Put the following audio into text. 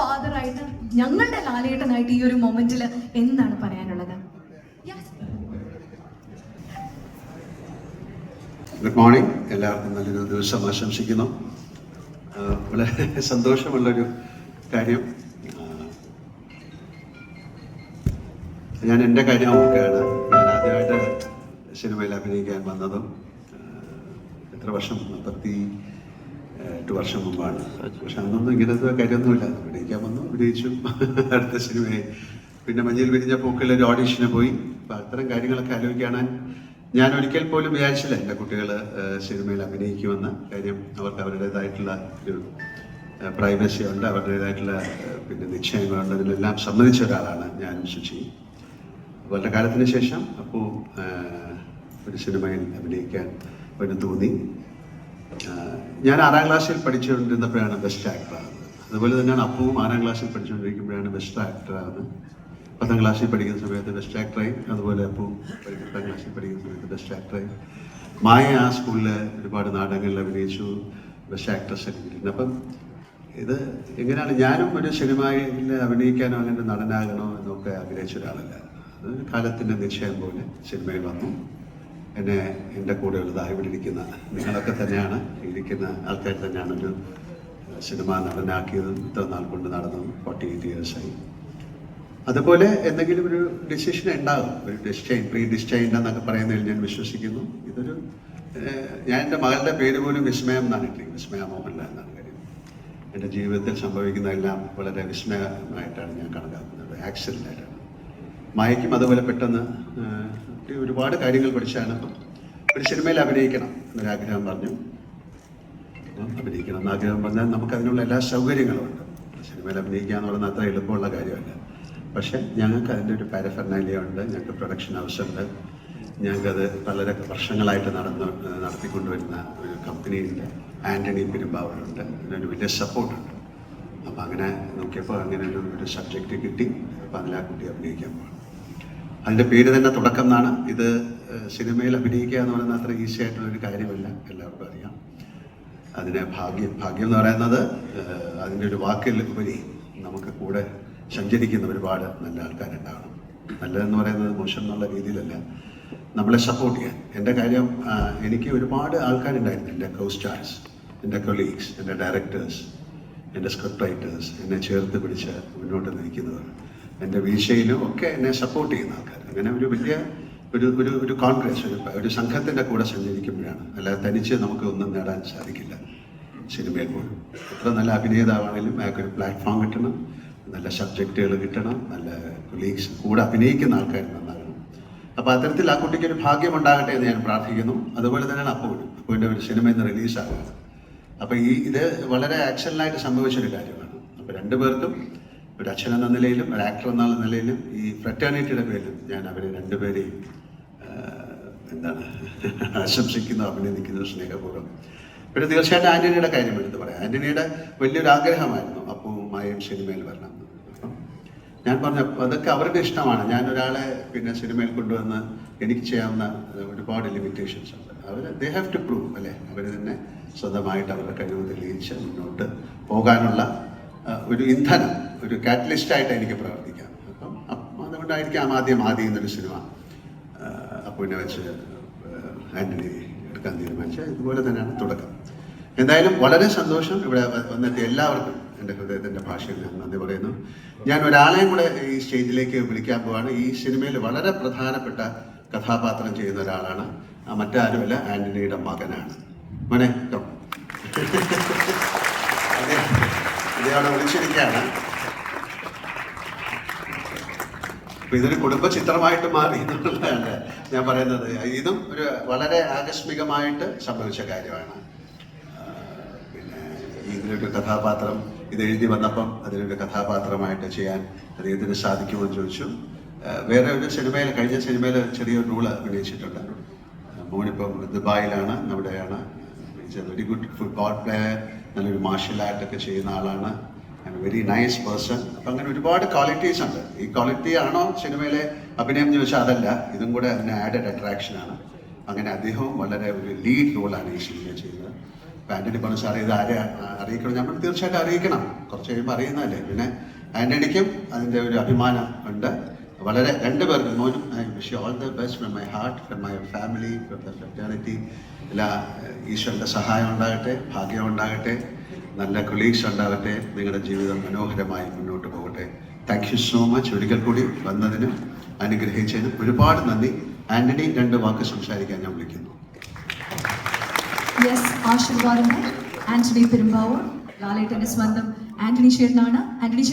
ഫാദറായിട്ട് ഞങ്ങളുടെ ലാലേട്ടനായിട്ട് ഈ ഒരു മൊമെന്റിൽ എന്താണ് പറയാനുള്ളത്? ഗുഡ് മോർണിംഗ് എല്ലാവർക്കും നല്ലൊരു ദിവസം ആശംസിക്കുന്നു. വളരെ സന്തോഷമുള്ളൊരു കാര്യം. ഞാൻ എന്റെ കാര്യം ഓർക്കുകയാണ് ഞാൻ ആദ്യമായിട്ട് സിനിമയിൽ അഭിനയിക്കാൻ വന്നതും എത്ര വർഷം? മുപ്പത്തി എട്ട് വർഷം മുമ്പാണ്. പക്ഷെ അന്നൊന്നും ഇങ്ങനത്തെ കാര്യമൊന്നുമില്ല. അഭിനയിക്കാൻ വന്നു അഭിനയിച്ചു അടുത്ത സിനിമയെ പിന്നെ മഞ്ഞിൽ വിരിഞ്ഞ പൂക്കളിൽ ഒരു ഓഡീഷന് പോയി. അപ്പം അത്തരം കാര്യങ്ങളൊക്കെ ആലോചിക്കാണ് ഞാൻ ഒരിക്കൽ പോലും വിചാരിച്ചില്ല എന്റെ കുട്ടികൾ സിനിമയിൽ അഭിനയിക്കുമെന്ന് കാര്യം. അവർക്ക് അവരുടേതായിട്ടുള്ള ഒരു പ്രൈവസി ഉണ്ട്. അവരുടേതായിട്ടുള്ള പിന്നെ നിശ്ചയങ്ങളുണ്ട്. അതിലെല്ലാം സമ്മതിച്ച ഒരാളാണ് ഞാനും ശുചി വളരെ കാലത്തിന് ശേഷം അപ്പോൾ ഒരു സിനിമയിൽ അഭിനയിക്കാൻ ഒരു തോന്നി. ഞാൻ ആറാം ക്ലാസ്സിൽ പഠിച്ചുകൊണ്ടിരുന്നപ്പോഴാണ് ബെസ്റ്റ് ആക്ടർ ആകുന്നത്. അതുപോലെ തന്നെയാണ് അപ്പവും ആറാം ക്ലാസ്സിൽ പഠിച്ചുകൊണ്ടിരിക്കുമ്പോഴാണ് ബെസ്റ്റ് ആക്ടർ ആകുന്നത്. പത്താം ക്ലാസ്സിൽ പഠിക്കുന്ന സമയത്ത് ബെസ്റ്റ് ആക്ടറായി അതുപോലെ അപ്പവും പത്താം ക്ലാസ്സിൽ പഠിക്കുന്ന സമയത്ത് ബെസ്റ്റ് ആക്ടറായി മായ ആ സ്കൂളിൽ ഒരുപാട് നാടകങ്ങളിൽ അഭിനയിച്ചു. ബെസ്റ്റ് ആക്ട്രസ് കിട്ടിയിട്ടുണ്ട്. അപ്പം ഇത് എങ്ങനെയാണ്? ഞാനും ഒരു സിനിമയിൽ അഭിനയിക്കാനോ അങ്ങനെ നടനാകണോ എന്നൊക്കെ ആഗ്രഹിച്ച ഒരാളല്ല. അത് കാലത്തിന്റെ നിശ്ചയം പോലെ സിനിമയിൽ വന്നു. എന്നെ എന്റെ ഉള്ളതായി ഇവിടെ ഇരിക്കുന്ന നിങ്ങളൊക്കെ തന്നെയാണ് ഇരിക്കുന്ന ആൾക്കാർ തന്നെയാണ് ഒരു സിനിമ നടനാക്കിയതും ഇത്ര നാൾ കൊണ്ട് നടന്നതും ഫോർട്ടി എയ്റ്റ് ഇയേഴ്സായി അതുപോലെ എന്തെങ്കിലും ഒരു ഡിസിഷൻ ഉണ്ടാകും ഒരു ഡിസ്റ്റൈൻ പ്രീ ഡിസ്റ്റൈൻ എന്നൊക്കെ പറയുന്നതിൽ ഞാൻ വിശ്വസിക്കുന്നു. ഇതൊരു ഞാൻ എന്റെ മകളുടെ പേര് പോലും വിസ്മയം എന്നാണ് ഇട്ടിരിക്കുന്നത്. വിസ്മയ മോഹൻലാൽ എന്നാണ് കാര്യം. എന്റെ ജീവിതത്തിൽ സംഭവിക്കുന്നതെല്ലാം വളരെ വിസ്മയമായിട്ടാണ് ഞാൻ കണക്കാക്കുന്നത്. ആക്സിഡന്റായിട്ടാണ് മായയ്ക്കും അതുപോലെ പെട്ടെന്ന് ഒരുപാട് കാര്യങ്ങൾ പഠിച്ചാണ് ഒരു സിനിമയിൽ അഭിനയിക്കണം എന്നൊരാഗ്രഹം പറഞ്ഞു. അഭിനയിക്കണം എന്നാഗ്രഹം പറഞ്ഞാൽ നമുക്ക് അതിനുള്ള എല്ലാ സൗകര്യങ്ങളും ഉണ്ട്. സിനിമയിൽ അഭിനയിക്കുക എന്ന് പറയുന്നത് അത്ര എളുപ്പമുള്ള കാര്യമല്ല. പക്ഷെ ഞങ്ങൾക്ക് അതിന്റെ ഒരു പാരഫെർണാലിയ ഉണ്ട് ഞങ്ങൾക്ക് പ്രൊഡക്ഷൻ ഉണ്ട്. ഞങ്ങൾക്കത് വളരെ വർഷങ്ങളായിട്ട് നടന്ന് നടത്തിക്കൊണ്ടുവരുന്ന ഒരു കമ്പനിയുണ്ട് ആന്റണി പെരുമ്പാവൂരുണ്ട് അതിനൊരു വലിയ സപ്പോർട്ടുണ്ട് അപ്പോൾ അങ്ങനെ നോക്കിയപ്പോൾ അങ്ങനെ ഒരു സബ്ജക്റ്റ് കിട്ടി. അപ്പോൾ അതിലാ കുട്ടി അഭിനയിക്കാൻ പോകണം അതിന്റെ പേര് തന്നെ തുടക്കം എന്നാണ്. ഇത് സിനിമയിൽ അഭിനയിക്കുക എന്ന് പറയുന്നത് അത്ര ഈസി ആയിട്ടുള്ളൊരു കാര്യമല്ല. എല്ലാവർക്കും അറിയാം. അതിന് ഭാഗ്യം ഭാഗ്യം എന്ന് പറയുന്നത് അതിന്റെ ഒരു വാക്കിൽ ഉപരി നമുക്ക് കൂടെ സഞ്ചരിക്കുന്ന ഒരുപാട് നല്ല ആൾക്കാരുണ്ടാവണം. നല്ലതെന്ന് പറയുന്നത് മോശം എന്നുള്ള രീതിയിലല്ല. നമ്മളെ സപ്പോർട്ട് ചെയ്യാൻ. എന്റെ കാര്യം എനിക്ക് ഒരുപാട് ആൾക്കാരുണ്ടായിരുന്നു. എന്റെ കോ സ്റ്റാർസ് എന്റെ കൊളീഗ്സ് എന്റെ ഡയറക്ടേഴ്സ് എന്റെ സ്ക്രിപ്റ്റ് റൈറ്റേഴ്സ് എന്നെ ചേർത്ത് പിടിച്ച് മുന്നോട്ട് നയിക്കുന്നവർ. എന്റെ വീഴ്ചയിലും ഒക്കെ എന്നെ സപ്പോർട്ട് ചെയ്യുന്ന ആൾക്കാർ അങ്ങനെ ഒരു വലിയ ഒരു ഒരു ഒരു കോൺഗ്രസ് ഒരു സംഘത്തിന്റെ കൂടെ സഞ്ചരിക്കുമ്പോഴാണ്. അല്ലാതെ തനിച്ച് നമുക്ക് ഒന്നും നേടാൻ സാധിക്കില്ല സിനിമയിൽ പോലും. എത്ര നല്ല അഭിനേതാവാണെങ്കിലും അയാൾക്കൊരു പ്ലാറ്റ്ഫോം കിട്ടണം നല്ല സബ്ജക്റ്റുകൾ കിട്ടണം നല്ല കൊളീഗ്സ് കൂടെ അഭിനയിക്കുന്ന ആൾക്കാർ നന്നാകണം. അപ്പോൾ അത്തരത്തിൽ ആ കുട്ടിക്ക് ഒരു ഭാഗ്യം ഉണ്ടാകട്ടെ എന്ന് ഞാൻ പ്രാർത്ഥിക്കുന്നു. അതുപോലെ തന്നെയാണ് അപ്പോഴും അപ്പോൾ ഒരു സിനിമ ഇന്ന് റിലീസാകുന്നത് അപ്പോൾ ഈ ഇത് വളരെ ആക്ഷനിലായിട്ട് സംഭവിച്ചൊരു കാര്യമാണ്. അപ്പോൾ രണ്ടുപേർക്കും ഒരു അച്ഛൻ എന്ന നിലയിലും ഒരു ആക്ടർ എന്ന നിലയിലും ഈ ഫ്രറ്റേണിറ്റിയുടെ പേരിലും ഞാൻ അവരെ രണ്ടുപേരെയും എന്താണ് ആശംസിക്കുന്നു അഭിനന്ദിക്കുന്നു സ്നേഹപൂർവം. പിന്നെ തീർച്ചയായിട്ടും ആന്റണിയുടെ കാര്യം എടുത്ത് പറയാം. ആന്റണിയുടെ വലിയൊരു ആഗ്രഹമായിരുന്നു അപ്പവും മായയും സിനിമയിൽ വരണം. അപ്പം ഞാൻ പറഞ്ഞ അതൊക്കെ അവരുടെ ഇഷ്ടമാണ്. ഞാൻ ഒരാളെ പിന്നെ സിനിമയിൽ കൊണ്ടുവന്ന് എനിക്ക് ചെയ്യാവുന്ന ഒരുപാട് ലിമിറ്റേഷൻസ് ഉണ്ട്. അവർ ദേ ഹാവ് ടു പ്രൂവ് അല്ലേ? അവർ തന്നെ സ്വന്തമായിട്ട് അവരുടെ കഴിവ് തെളിയിച്ച് മുന്നോട്ട് പോകാനുള്ള ഒരു ഇന്ധനം ഒരു കാറ്റലിസ്റ്റായിട്ട് എനിക്ക് പ്രവർത്തിക്കാം. അപ്പം അതുകൊണ്ടായിരിക്കാം ആദ്യം ആദ്യം എന്നൊരു സിനിമ അപ്പുവിനെ വെച്ച് ആന്റണി എടുക്കാൻ തീരുമാനിച്ചത്. ഇതുപോലെ തന്നെയാണ് തുടക്കം. എന്തായാലും വളരെ സന്തോഷം ഇവിടെ വന്നിട്ട് എല്ലാവർക്കും എന്റെ ഹൃദയത്തിന്റെ ഭാഷയിൽ ഞാൻ നന്ദി പറയുന്നു. ഞാൻ ഒരാളെയും കൂടെ ഈ സ്റ്റേജിലേക്ക് വിളിക്കാൻ പോവാണ്. ഈ സിനിമയിൽ വളരെ പ്രധാനപ്പെട്ട കഥാപാത്രം ചെയ്യുന്ന ഒരാളാണ്. ആ മറ്റാരുമല്ല ആന്റണിയുടെ മകനാണ്. മോനെ അദ്ദേഹം അവിടെ വിളിച്ചിരിക്കുകയാണ്. അപ്പൊ ഇതൊരു കുടുംബ ചിത്രമായിട്ട് മാറി എന്നുള്ളതാണ് ഞാൻ പറയുന്നത്. ഇതും ഒരു വളരെ ആകസ്മികമായിട്ട് സംഭവിച്ച കാര്യമാണ്. പിന്നെ ഇതിലൊരു കഥാപാത്രം ഇത് എഴുതി വന്നപ്പം അതിലൊരു കഥാപാത്രമായിട്ട് ചെയ്യാൻ അദ്ദേഹത്തിന് സാധിക്കുമോ എന്ന് ചോദിച്ചു. വേറെ ഒരു സിനിമയിൽ കഴിഞ്ഞ സിനിമയിൽ ചെറിയൊരു റൂൾ അഭിനയിച്ചിട്ടുണ്ട്. മോനിപ്പം ദുബായിലാണ് നമ്മുടെയാണ് വെരി ഗുഡ് ഫുട്ബോൾ പ്ലെയർ നല്ലൊരു മാർഷ്യൽ ആർട്ടൊക്കെ ചെയ്യുന്ന ആളാണ്. വെരി നൈസ് പേഴ്സൺ അപ്പം അങ്ങനെ ഒരുപാട് ക്വാളിറ്റീസ് ഉണ്ട്. ഈ ക്വാളിറ്റി ആണോ സിനിമയിലെ അഭിനയം എന്ന് ചോദിച്ചാൽ അതല്ല. ഇതും കൂടെ അതിന് ആഡഡ് അട്രാക്ഷൻ ആണ്. അങ്ങനെ അദ്ദേഹവും വളരെ ഒരു ലീഡ് റോളാണ് ഈ സിനിമ ചെയ്യുന്നത്. അപ്പം ആന്റണി പറഞ്ഞു സാർ ഇത് ആരെ അറിയിക്കണം? നമ്മൾ തീർച്ചയായിട്ടും അറിയിക്കണം. കുറച്ച് കഴിയുമ്പോൾ അറിയുന്നതല്ലേ. പിന്നെ ആന്റണിക്കും അതിന്റെ ഒരു അഭിമാനം ഉണ്ട്. വളരെ രണ്ട് പേർക്കും മോനും I wish all the best from my heart from my family from the fraternity എല്ലാ ഈശ്വരന്റെ സഹായം ഉണ്ടാകട്ടെ ഭാഗ്യം ഉണ്ടാകട്ടെ. നല്ല കൊളീഗ്സ് ഉണ്ടാകട്ടെ നിങ്ങളുടെ ജീവിതം മനോഹരമായി മുന്നോട്ട് പോകട്ടെ. താങ്ക് യു സോ മച്ച് ഒരിക്കൽ കൂടി വന്നതിനും അനുഗ്രഹിച്ചതിനും ഒരുപാട് നന്ദി. ആന്റണി രണ്ട് വാക്ക് സംസാരിക്കാൻ ഞാൻ വിളിക്കുന്നു. യെസ് ആന്റണി പെരുമ്പാവൂർ സ്വന്തം ആന്റണി ഷേറിനാണ് ആന്റണി